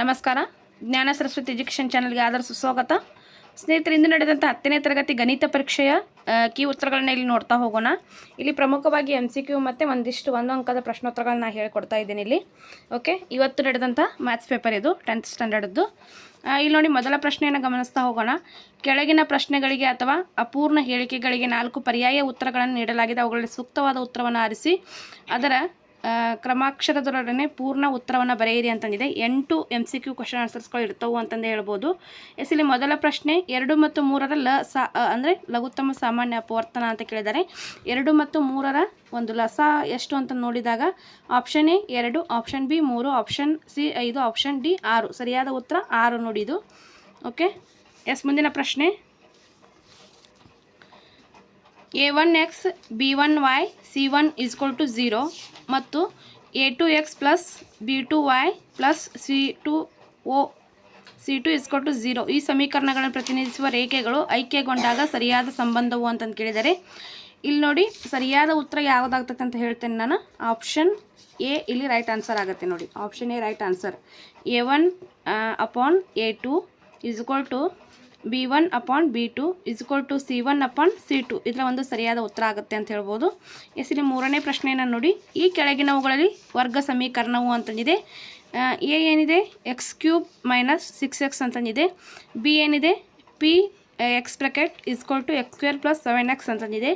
ನಮಸ್ಕಾರ. ಜ್ಞಾನ ಸರಸ್ವತಿ ಎಜುಕೇಷನ್ ಚಾನಲ್ಗೆ ಆದರ ಸುಸ್ವಾಗತ ಸ್ನೇಹಿತರೆ, ಇಂದು ನಡೆದಂಥ ಹತ್ತನೇ ತರಗತಿ ಗಣಿತ ಪರೀಕ್ಷೆಯ ಕೀ ಉತ್ತರಗಳನ್ನ ಇಲ್ಲಿ ನೋಡ್ತಾ ಹೋಗೋಣ. ಇಲ್ಲಿ ಪ್ರಮುಖವಾಗಿ ಎಂ ಸಿ ಕ್ಯೂ ಮತ್ತು ಒಂದಿಷ್ಟು ಒಂದು ಅಂಕದ ಪ್ರಶ್ನೋತ್ತರಗಳನ್ನ ಹೇಳ್ಕೊಡ್ತಾ ಇದ್ದೀನಿ ಇಲ್ಲಿ. ಓಕೆ ಇವತ್ತು ನಡೆದಂಥ ಮ್ಯಾಥ್ಸ್ ಪೇಪರ್ ಇದು ಟೆಂತ್ ಸ್ಟ್ಯಾಂಡರ್ಡ್ದು ಇಲ್ಲಿ ನೋಡಿ ಮೊದಲ ಪ್ರಶ್ನೆಯನ್ನು ಗಮನಿಸ್ತಾ ಹೋಗೋಣ. ಕೆಳಗಿನ ಪ್ರಶ್ನೆಗಳಿಗೆ ಅಥವಾ ಅಪೂರ್ಣ ಹೇಳಿಕೆಗಳಿಗೆ ನಾಲ್ಕು ಪರ್ಯಾಯ ಉತ್ತರಗಳನ್ನು ನೀಡಲಾಗಿದೆ. ಅವುಗಳಲ್ಲಿ ಸೂಕ್ತವಾದ ಉತ್ತರವನ್ನು ಆರಿಸಿ, ಅದರ ಕ್ರಮಾಕ್ಷರದೊಡನೆ ಪೂರ್ಣ ಉತ್ತರವನ್ನು ಬರೆಯಿರಿ ಅಂತಂದಿದೆ. ಎಂಟು ಎಂ ಸಿ ಕ್ಯೂ ಕ್ವಶನ್ ಆನ್ಸರ್ಸ್ಗಳು ಇರ್ತವು ಅಂತಂದು ಹೇಳ್ಬೋದು. ಎಸ್, ಇಲ್ಲಿ ಮೊದಲ ಪ್ರಶ್ನೆ, ಎರಡು ಮತ್ತು ಮೂರರ ಲ ಸಾ ಅಂದರೆ ಲಘುತ್ತಮ ಸಾಮಾನ್ಯ ಅಪವರ್ತನ ಅಂತ ಕೇಳಿದ್ದಾರೆ. ಎರಡು ಮತ್ತು ಮೂರರ ಒಂದು ಲಸ ಎಷ್ಟು ಅಂತ ನೋಡಿದಾಗ ಆಪ್ಷನ್ ಎ ಎರಡು ಆಪ್ಷನ್ ಬಿ ಮೂರು ಆಪ್ಷನ್ ಸಿ ಐದು ಆಪ್ಷನ್ ಡಿ ಆರು. ಸರಿಯಾದ ಉತ್ತರ ಆರು ನೋಡಿದು ಓಕೆ ಎಸ್, ಮುಂದಿನ ಪ್ರಶ್ನೆ. A one X B one Y C one equal to zero ಮತ್ತು A two X plus B two Y plus C two oh C two equal to zero ಈ ಸಮೀಕರಣಗಳನ್ನು ಪ್ರತಿನಿಧಿಸುವ ರೇಖೆಗಳು ಐಕ್ಯಗೊಂಡಾಗ ಸರಿಯಾದ ಸಂಬಂಧವು ಅಂತಂದು ಕೇಳಿದರೆ. ಇಲ್ಲಿ ನೋಡಿ, ಸರಿಯಾದ ಉತ್ತರ ಯಾವುದಾಗ್ತದೆ ಅಂತ ಹೇಳ್ತೇನೆ ನಾನು. ಆಪ್ಷನ್ ಎ ಇಲ್ಲಿ ರೈಟ್ ಆನ್ಸರ್ ಆಗುತ್ತೆ ನೋಡಿ. Option A right answer A one upon A two equal to B one upon B two equal to C one upon C two. ಇದರ ಒಂದು ಸರಿಯಾದ ಉತ್ತರ ಆಗುತ್ತೆ ಅಂತ ಹೇಳ್ಬೋದು. ಎಸ್, ಇಲ್ಲಿ ಮೂರನೇ ಪ್ರಶ್ನೆಯನ್ನು ನೋಡಿ. ಈ ಕೆಳಗಿನವುಗಳಲ್ಲಿ ವರ್ಗ ಸಮೀಕರಣವು ಅಂತಂದಿದೆ. ಎ ಏನಿದೆ? X cube minus six X ಅಂತಂದಿದೆ. B ಏನಿದೆ? P X bracket equal to X square plus seven X ಅಂತಂದಿದೆ.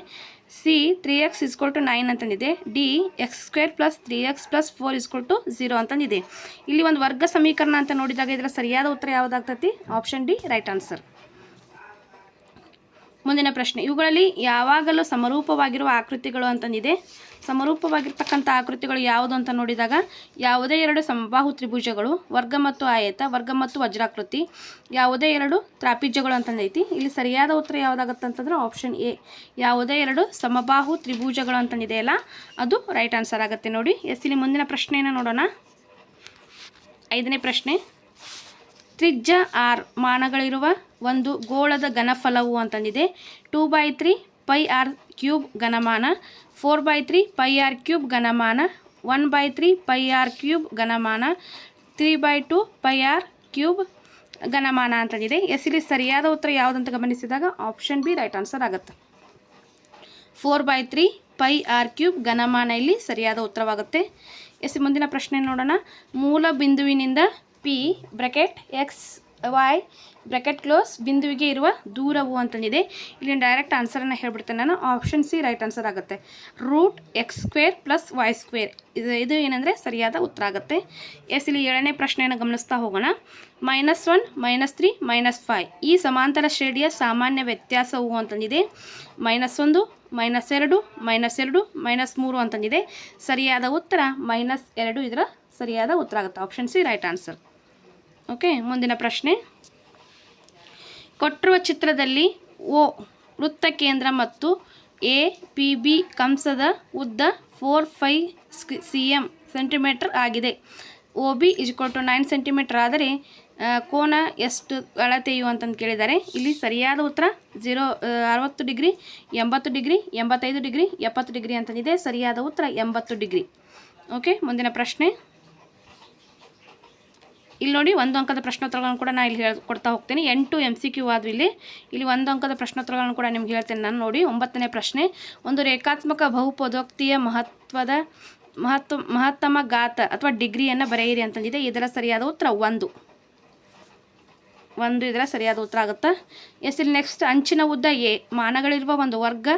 C three X equal to nine ಅಂತಂದಿದೆ. D X square plus three X plus four equal to zero ಅಂತಂದಿದೆ. ಇಲ್ಲಿ ಒಂದು ವರ್ಗ ಸಮೀಕರಣ ಅಂತ ನೋಡಿದಾಗ ಇದರ ಸರಿಯಾದ ಉತ್ತರ ಯಾವುದಾಗ್ತತಿ? ಆಪ್ಷನ್ ಡಿ ರೈಟ್ ಆನ್ಸರ್ ಮುಂದಿನ ಪ್ರಶ್ನೆ. ಇವುಗಳಲ್ಲಿ ಯಾವಾಗಲೂ ಸಮರೂಪವಾಗಿರುವ ಆಕೃತಿಗಳು ಅಂತಂದಿದೆ. ಸಮರೂಪವಾಗಿರ್ತಕ್ಕಂಥ ಆಕೃತಿಗಳು ಯಾವುದು ಅಂತ ನೋಡಿದಾಗ ಯಾವುದೇ ಎರಡು ಸಮಬಾಹು ತ್ರಿಭುಜಗಳು, ವರ್ಗ ಮತ್ತು ಆಯತ, ವರ್ಗ ಮತ್ತು ವಜ್ರಾಕೃತಿ, ಯಾವುದೇ ಎರಡು ತ್ರಾಪಿಜ್ಯಗಳು ಅಂತಂದೈತಿ ಇಲ್ಲಿ ಸರಿಯಾದ ಉತ್ತರ ಯಾವುದಾಗತ್ತೆ ಅಂತಂದ್ರೆ ಆಪ್ಷನ್ ಎ ಯಾವುದೇ ಎರಡು ಸಮಬಾಹು ತ್ರಿಭುಜಗಳು ಅಂತಂದಿದೆಯಲ್ಲ ಅದು ರೈಟ್ ಆನ್ಸರ್ ಆಗುತ್ತೆ ನೋಡಿ. ಎಸ್, ಇಲ್ಲಿ ಮುಂದಿನ ಪ್ರಶ್ನೆಯನ್ನು ನೋಡೋಣ. ಐದನೇ ಪ್ರಶ್ನೆ. ತ್ರಿಜ್ಯ ಆರ್ ಮಾನಗಳಿರುವ ಒಂದು ಗೋಳದ ಘನಫಲವು ಅಂತಂದಿದೆ. Two by three pi R cube ಘನಮಾನ, four by three pi R cube ಘನಮಾನ, one by three pi R cube ಘನಮಾನ, three by two pi R cube ಘನಮಾನ ಅಂತಂದಿದೆ. ಎಸ್ ಇಲ್ಲಿ ಸರಿಯಾದ ಉತ್ತರ ಯಾವುದಂತ ಗಮನಿಸಿದಾಗ ಆಪ್ಷನ್ ಬಿ ರೈಟ್ ಆನ್ಸರ್ ಆಗುತ್ತೆ. Four by three pi R cube ಘನಮಾನ ಇಲ್ಲಿ ಸರಿಯಾದ ಉತ್ತರವಾಗುತ್ತೆ. ಎಸ್ ಮುಂದಿನ ಪ್ರಶ್ನೆ ನೋಡೋಣ. ಮೂಲ ಬಿಂದುವಿನಿಂದ P bracket X Y bracket close ಬಿಂದುವಿಗೆ ಇರುವ ದೂರವು ಅಂತಂದಿದೆ. ಇಲ್ಲಿ ಡೈರೆಕ್ಟ್ ಆನ್ಸರನ್ನು ಹೇಳ್ಬಿಡ್ತೇನೆ. ನಾನು ಆಪ್ಷನ್ ಸಿ ರೈಟ್ ಆನ್ಸರ್ ಆಗುತ್ತೆ. Root X square plus Y square ಇದು ಇದು ಏನಂದರೆ ಸರಿಯಾದ ಉತ್ತರ ಆಗುತ್ತೆ. ಎಸ್, ಇಲ್ಲಿ ಏಳನೇ ಪ್ರಶ್ನೆಯನ್ನು ಗಮನಿಸ್ತಾ ಹೋಗೋಣ. Minus one minus three minus five ಈ ಸಮಾಂತರ ಶ್ರೇಣಿಯ ಸಾಮಾನ್ಯ ವ್ಯತ್ಯಾಸವು ಅಂತಂದಿದೆ. ಮೈನಸ್ ಒಂದು ಮೈನಸ್ ಎರಡು ಮೈನಸ್ ಎರಡು ಮೈನಸ್ ಮೂರು ಅಂತಂದಿದೆ. ಸರಿಯಾದ ಉತ್ತರ ಮೈನಸ್ ಎರಡು ಇದರ ಸರಿಯಾದ ಉತ್ತರ ಆಗುತ್ತೆ. Option C right answer okay, ಮುಂದಿನ ಪ್ರಶ್ನೆ. ಕೊಟ್ಟಿರುವ ಚಿತ್ರದಲ್ಲಿ ಓ ವೃತ್ತ ಕೇಂದ್ರ ಮತ್ತು ಎ, ಪಿ, ಬಿ ಕಂಸದ ಉದ್ದ four five C M centimetre ಆಗಿದೆ. O B equal to nine centimetre ಆದರೆ ಕೋನ ಎಷ್ಟು ಅಳತೆಯು ಅಂತಂದು ಕೇಳಿದ್ದಾರೆ. ಇಲ್ಲಿ ಸರಿಯಾದ ಉತ್ತರ ಜೀರೋ ಅರವತ್ತು ಡಿಗ್ರಿ, ಎಂಬತ್ತು ಡಿಗ್ರಿ, ಎಂಬತ್ತೈದು ಡಿಗ್ರಿ, ಎಪ್ಪತ್ತು ಡಿಗ್ರಿ ಅಂತಂದಿದೆ. ಸರಿಯಾದ ಉತ್ತರ ಎಂಬತ್ತು ಡಿಗ್ರಿ. ಓಕೆ, ಮುಂದಿನ ಪ್ರಶ್ನೆ. ಇಲ್ಲಿ ನೋಡಿ ಒಂದು ಅಂಕದ ಪ್ರಶ್ನೋತ್ತರಗಳನ್ನು ಕೂಡ ನಾನು ಇಲ್ಲಿ ಹೇಳ್ಕೊಡ್ತಾ ಹೋಗ್ತೀನಿ. ಎಂಟು ಎಂ ಸಿ ಕ್ಯೂ ಆದವು ಇಲ್ಲಿ. ಇಲ್ಲಿ ಒಂದು ಅಂಕದ ಪ್ರಶ್ನೋತ್ತರಗಳನ್ನು ಕೂಡ ನಿಮ್ಗೆ ಹೇಳ್ತೇನೆ. ನಾನು ನೋಡಿ ಒಂಬತ್ತನೇ ಪ್ರಶ್ನೆ. ಒಂದು ರೇಖಾತ್ಮಕ ಬಹುಪದೋಕ್ತಿಯ ಮಹತ್ವದ ಮಹತ್ವ ಮಹತ್ತಮ ಗಾತ ಅಥವಾ ಡಿಗ್ರಿಯನ್ನು ಬರೆಯಿರಿ ಅಂತಂದಿದೆ. ಇದರ ಸರಿಯಾದ ಉತ್ತರ ಒಂದು. ಒಂದು ಇದರ ಸರಿಯಾದ ಉತ್ತರ ಆಗುತ್ತೆ? ಎಸ್, ಇಲ್ಲಿ ನೆಕ್ಸ್ಟ್ ಅಂಚಿನ ಉದ್ದ ಎ. ಮಾನಗಳಿರುವ ಒಂದು ವರ್ಗ,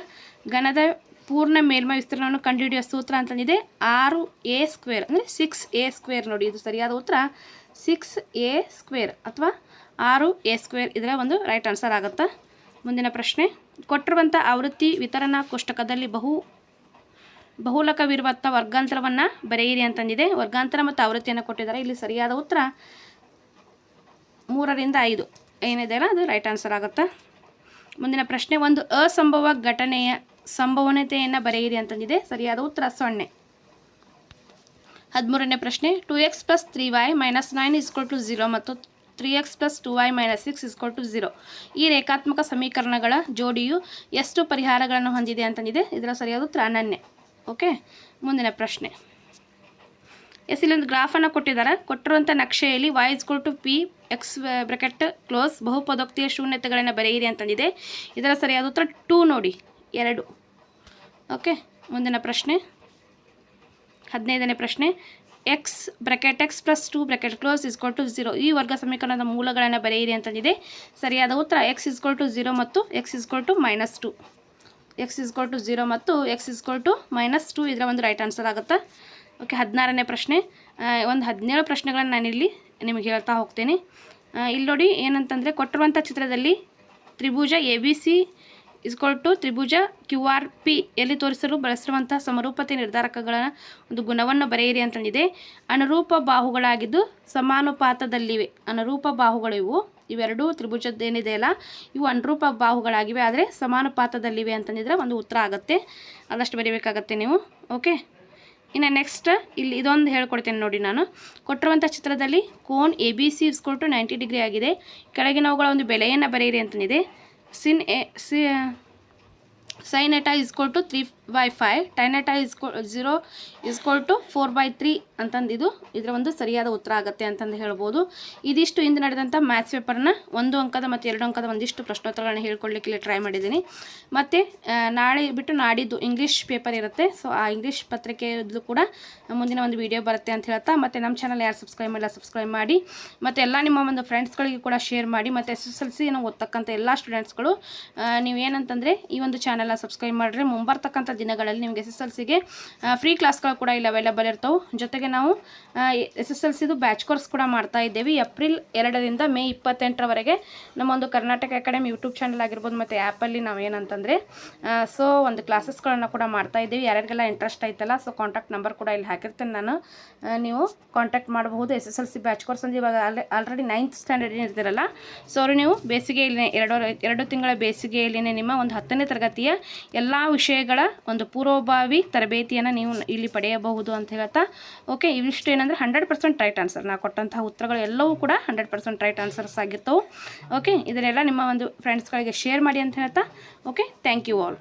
ಘನದ ಪೂರ್ಣ ಮೇಲ್ಮೈ ವಿಸ್ತೀರ್ಣವನ್ನು ಕಂಡುಹಿಡಿಯುವ ಸೂತ್ರ ಅಂತಂದಿದೆ. ಆರು ಎ ಸ್ಕ್ವೇರ್, ಅಂದರೆ ಸಿಕ್ಸ್ ಎ ಸ್ಕ್ವೇರ್ ನೋಡಿ, ಇದು ಸರಿಯಾದ ಉತ್ತರ. ಸಿಕ್ಸ್ ಎ ಸ್ಕ್ವೇರ್ ಅಥವಾ ಆರು ಎ ಸ್ಕ್ವೇರ್, ಇದರ ಒಂದು ರೈಟ್ ಆನ್ಸರ್ ಆಗುತ್ತೆ? ಮುಂದಿನ ಪ್ರಶ್ನೆ. ಕೊಟ್ಟಿರುವಂಥ ಆವೃತ್ತಿ ವಿತರಣಾ ಕೋಷ್ಟಕದಲ್ಲಿ ಬಹು ಬಹುಲಕವಿರುವಂಥ ವರ್ಗಾಂತರವನ್ನು ಬರೆಯಿರಿ ಅಂತಂದಿದೆ. ವರ್ಗಾಂತರ ಮತ್ತು ಆವೃತ್ತಿಯನ್ನು ಕೊಟ್ಟಿದ್ದಾರೆ. ಇಲ್ಲಿ ಸರಿಯಾದ ಉತ್ತರ ಮೂರರಿಂದ ಐದು. ಏನಿದೆ ಅಲ್ಲ, ಅದು ರೈಟ್ ಆನ್ಸರ್ ಆಗುತ್ತೆ? ಮುಂದಿನ ಪ್ರಶ್ನೆ, ಒಂದು ಅಸಂಭವ ಘಟನೆಯ ಸಂಭವನತೆಯನ್ನು ಬರೆಯಿರಿ ಅಂತಂದಿದೆ. ಸರಿಯಾದ ಉತ್ತರ, ಸೊನ್ನೆ. ಹದಿಮೂರನೇ ಪ್ರಶ್ನೆ two X plus three Y minus nine equal to zero ಮತ್ತು three X plus two Y minus six equal to zero ಈ ರೇಖಾತ್ಮಕ ಸಮೀಕರಣಗಳ ಜೋಡಿಯು ಎಷ್ಟು ಪರಿಹಾರಗಳನ್ನು ಹೊಂದಿದೆ ಅಂತಂದಿದೆ. ಇದರ ಸರಿಯಾದ ಉತ್ತರ ಅನನ್ಯ ಓಕೆ ಮುಂದಿನ ಪ್ರಶ್ನೆ. ಎಸ್, ಇಲ್ಲೊಂದು ಗ್ರಾಫನ್ನು ಕೊಟ್ಟಿದ್ದಾರೆ. ಕೊಟ್ಟಿರುವಂಥ ನಕ್ಷೆಯಲ್ಲಿ Y equal to P X bracket close ಬಹುಪದೋಕ್ತಿಯ ಶೂನ್ಯತೆಗಳನ್ನು ಬರೆಯಿರಿ ಅಂತಂದಿದೆ. ಇದರ ಸರಿಯಾದ ಉತ್ತರ ಟೂ ನೋಡಿ. ಎರಡು. ಓಕೆ, ಮುಂದಿನ ಪ್ರಶ್ನೆ. ಹದಿನೈದನೇ ಪ್ರಶ್ನೆ. X bracket X plus two bracket close equal to zero ಈ ವರ್ಗ ಸಮೀಕರಣದ ಮೂಲಗಳನ್ನು ಬರೆಯಿರಿ ಅಂತಂದಿದೆ. ಸರಿಯಾದ ಉತ್ತರ ಎಕ್ಸ್ ಇಸ್ಕೋಲ್ ಟು ಝೀರೋ ಮತ್ತು X equal to minus two X equal to zero ಮತ್ತು X equal to minus two ಇದರ ಒಂದು ರೈಟ್ ಆನ್ಸರ್ ಆಗುತ್ತೆ? ಓಕೆ, ಹದಿನಾರನೇ ಪ್ರಶ್ನೆ. ಒಂದು ಹದಿನೇಳು ಪ್ರಶ್ನೆಗಳನ್ನು ನಾನಿಲ್ಲಿ ನಿಮಗೆ ಹೇಳ್ತಾ ಹೋಗ್ತೀನಿ. ಇಲ್ಲಿ ನೋಡಿ ಏನಂತಂದರೆ ಕೊಟ್ಟಿರುವಂಥ ಚಿತ್ರದಲ್ಲಿ ತ್ರಿಭುಜ A B C equal to Tribhuja Q R P ಎಲ್ಲಿ ತೋರಿಸಲು ಬಳಸಿರುವಂತಹ ಸಮರೂಪತೆ ನಿರ್ಧಾರಕಗಳ ಒಂದು ಗುಣವನ್ನು ಬರೆಯಿರಿ ಅಂತಂದಿದೆ ಅನುರೂಪ ಬಾಹುಗಳಾಗಿದ್ದು ಸಮಾನುಪಾತದಲ್ಲಿವೆ. ಅನುರೂಪ ಬಾಹುಗಳು ಇವು. ಇವೆರಡೂ ತ್ರಿಭುಜದ್ದೇನಿದೆ ಅಲ್ಲ? ಇವು ಅನುರೂಪ ಬಾಹುಗಳಾಗಿವೆ. ಆದರೆ ಸಮಾನುಪಾತದಲ್ಲಿವೆ ಅಂತಂದಿದ್ರೆ ಒಂದು ಉತ್ತರ ಆಗುತ್ತೆ. ಅದಷ್ಟು ಬರೀಬೇಕಾಗತ್ತೆ ನೀವು. ಓಕೆ ಇನ್ನು ನೆಕ್ಸ್ಟ್ ಇಲ್ಲಿ ಇದೊಂದು ಹೇಳ್ಕೊಡ್ತೇನೆ ನೋಡಿ ನಾನು. ಕೊಟ್ಟಿರುವಂಥ ಚಿತ್ರದಲ್ಲಿ ಕೋನ್ ಎ ಬಿ ಸಿ ಇಸ್ಕೊಟ್ಟು ನೈಂಟಿ ಡಿಗ್ರಿ ಆಗಿದೆ. ಕೆಳಗಿನವುಗಳ ಒಂದು ಬೆಲೆಯನ್ನು ಬರೆಯಿರಿ ಅಂತಂದಿದೆ sin A C sine theta equal to three by five tan theta ಇಸ್ಕೊ zero equal to four by three ಅಂತಂದು ಇದು ಇದರ ಒಂದು ಸರಿಯಾದ ಉತ್ತರ ಆಗುತ್ತೆ ಅಂತಂದು ಹೇಳ್ಬೋದು. ಇದಿಷ್ಟು ಹಿಂದೆ ನಡೆದಂಥ ಮ್ಯಾಥ್ಸ್ ಪೇಪರ್ನ ಒಂದು ಅಂಕದ ಮತ್ತು ಎರಡು ಅಂಕದ ಒಂದಿಷ್ಟು ಪ್ರಶ್ನೋತ್ತರಗಳನ್ನ ಇಲ್ಲಿ ಟ್ರೈ ಮಾಡಿದ್ದೀನಿ. ಮತ್ತು ನಾಳೆ ಬಿಟ್ಟು ನಾಡಿದ್ದು ಇಂಗ್ಲೀಷ್ ಪೇಪರ್ ಇರುತ್ತೆ. ಸೊ ಆ ಇಂಗ್ಲೀಷ್ ಪತ್ರಿಕೆಯದ್ದು ಕೂಡ ಮುಂದಿನ ಒಂದು ವಿಡಿಯೋ ಬರುತ್ತೆ ಅಂತ ಹೇಳ್ತಾ, ಮತ್ತು ನಮ್ಮ ಚಾನಲ್ ಯಾರು ಸಬ್ಸ್ಕ್ರೈಬ್ ಮಾಡಿಲ್ಲ ಸಬ್ಸ್ಕ್ರೈಬ್ ಮಾಡಿ, ಮತ್ತು ಎಲ್ಲ ನಿಮ್ಮ ಒಂದು ಫ್ರೆಂಡ್ಸ್ಗಳಿಗೆ ಕೂಡ ಶೇರ್ ಮಾಡಿ, ಮತ್ತು ಎಸ್ ಎಸ್ ಎಲ್ ಸಿ ಓದ್ತಕ್ಕಂಥ ಎಲ್ಲ ಸ್ಟೂಡೆಂಟ್ಸ್ಗಳು ನೀವೇನಂತಂದರೆ ಈ ಒಂದು ಚಾನಲ್ನ ಸಬ್ಸ್ಕ್ರೈಬ್ ಮಾಡಿದ್ರೆ ಮುಂಬರ್ತಕ್ಕಂಥ ದಿನಗಳಲ್ಲಿ ನಿಮಗೆ ಎಸ್ ಎಸ್ ಎಲ್ ಸಿಗೆ ಫ್ರೀ ಕ್ಲಾಸ್ಗಳು ಕೂಡ ಇಲ್ಲಿ ಅವೈಲೇಬಲ್ ಇರ್ತವೆ. ಜೊತೆಗೆ ನಾವು ಎಸ್ ಎಸ್ ಎಲ್ ಸಿದು ಬ್ಯಾಚ್ ಕೋರ್ಸ್ ಕೂಡ ಮಾಡ್ತಾ ಇದ್ದೇವೆ. ಏಪ್ರಿಲ್ ಎರಡರಿಂದ ಮೇ ಇಪ್ಪತ್ತೆಂಟರವರೆಗೆ ನಮ್ಮ ಒಂದು ಕರ್ನಾಟಕ ಅಕಾಡೆಮಿ ಯೂಟ್ಯೂಬ್ ಚಾನಲ್ ಆಗಿರ್ಬೋದು, ಮತ್ತು ಆ್ಯಪಲ್ಲಿ ನಾವು ಏನಂತಂದರೆ ಸೊ ಒಂದು ಕ್ಲಾಸಸ್ಗಳನ್ನು ಕೂಡ ಮಾಡ್ತಾ ಇದ್ದೀವಿ. ಯಾರ್ಯಾರಿಗೆಲ್ಲ ಇಂಟ್ರೆಸ್ಟ್ ಐತಲ್ಲ ಸೊ ಕಾಂಟ್ಯಾಕ್ಟ್ ನಂಬರ್ ಕೂಡ ಇಲ್ಲಿ ಹಾಕಿರ್ತೇನೆ ನಾನು. ನೀವು ಕಾಂಟ್ಯಾಕ್ಟ್ ಮಾಡಬಹುದು. S S L C batch course ಅಂದ್ರೆ ಇವಾಗ ಆಲ್ರೆಡಿ ನೈನ್ತ್ ಸ್ಟ್ಯಾಂಡರ್ಡ್ ಇರ್ತೀರಲ್ಲ ಸೊ ಅವರು ನೀವು ಬೇಸಿಗೆಯಲ್ಲಿ ಎರಡು ಎರಡು ತಿಂಗಳ ಬೇಸಿಗೆಯಲ್ಲಿನೇ ನಿಮ್ಮ ಒಂದು ಹತ್ತನೇ ತರಗತಿಯ ಎಲ್ಲ ವಿಷಯಗಳ ಒಂದು ಪೂರ್ವಭಾವಿ ತರಬೇತಿಯನ್ನು ನೀವು ಇಲ್ಲಿ ಪಡೆಯಬಹುದು ಅಂತ ಹೇಳ್ತಾ ಓಕೆ ಇವಿಷ್ಟು ಏನಂದರೆ ಹಂಡ್ರೆಡ್ ಪರ್ಸೆಂಟ್ ರೈಟ್ ಆನ್ಸರ್ ನಾವು ಕೊಟ್ಟಂತಹ ಉತ್ತರಗಳು ಎಲ್ಲವೂ ಕೂಡ ಹಂಡ್ರೆಡ್ ಪರ್ಸೆಂಟ್ ರೈಟ್ ಆನ್ಸರ್ಸ್ ಆಗಿರ್ತವೆ. ಓಕೆ ಇದನ್ನೆಲ್ಲ ನಿಮ್ಮ ಒಂದು ಫ್ರೆಂಡ್ಸ್ಗಳಿಗೆ ಶೇರ್ ಮಾಡಿ ಅಂತ ಹೇಳ್ತಾ ಓಕೆ ಥ್ಯಾಂಕ್ ಯು ಆಲ್